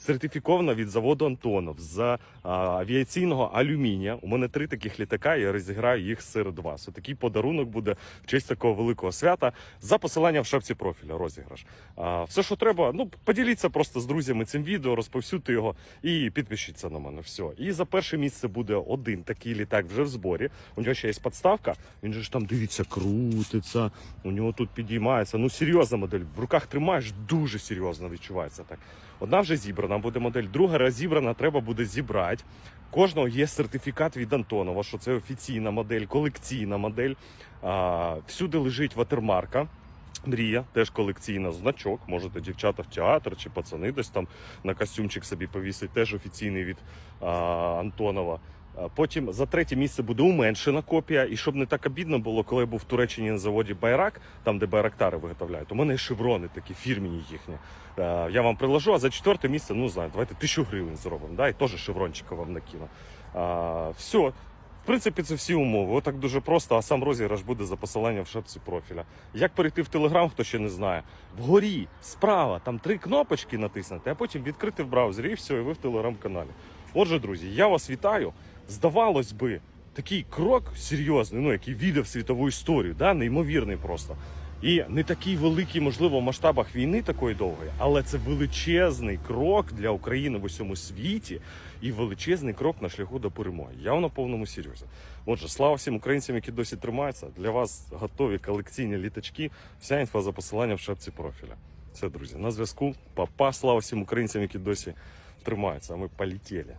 сертифікована від заводу Антонов з авіаційного алюмінія. У мене три таких літака. Я розіграю їх серед вас. Отакий подарунок буде в честь такого великого свята за посиланням в шапці профіля. Розіграш. А, все, що треба, ну поділіться просто з друзями цим відео, розповсюдьте його і підпишіться на мене. Все. І за перше місце буде один такий літак вже в зборі. У нього ще є подставка. Він же ж там дивіться, крутиться. У нього тут підіймається. Ну серйозна модель. В руках тримаєш дуже серйозно відчувається так. Одна вже зібрана буде модель, друга розібрана, треба буде зібрати. Кожного є сертифікат від Антонова, що це офіційна модель, колекційна модель. А, всюди лежить ватермарка. Мрія, теж колекційна значок. Можете дівчата в театр чи пацани десь там на костюмчик собі повісить, теж офіційний від а, Антонова. Потім за третє місце буде уменшена копія. І щоб не так обідно було, коли я був в Туреччині на заводі Байрак, там де байрактари виготовляють, у мене шеврони такі фірмені їхні. Е, Я вам приложу, а за четверте місце, ну знаю, давайте тисячу гривень зробимо. Да? І теж шеврончика вам накину. А, все. В принципі, це всі умови. Отак дуже просто, а сам розіграш буде за посиланням в шапці профіля. Як перейти в Телеграм, хто ще не знає. Вгорі, справа, там три кнопочки натиснути, а потім відкрити в браузері і все, і ви в телеграм-каналі. Отже, друзі, я вас вітаю. Здавалось би, такий крок серйозний, ну який віде в світову історію, да? неймовірний просто. І не такий великий, можливо, в масштабах війни такої довгої, але це величезний крок для України в усьому світі і величезний крок на шляху до перемоги. Я на повному серйозі. Отже, слава всім українцям, які досі тримаються. Для вас готові колекційні літачки. Вся інфа за посиланням в шапці профіля. Все, друзі, на зв'язку. Папа, слава всім українцям, які досі тримаються. А ми полетіли.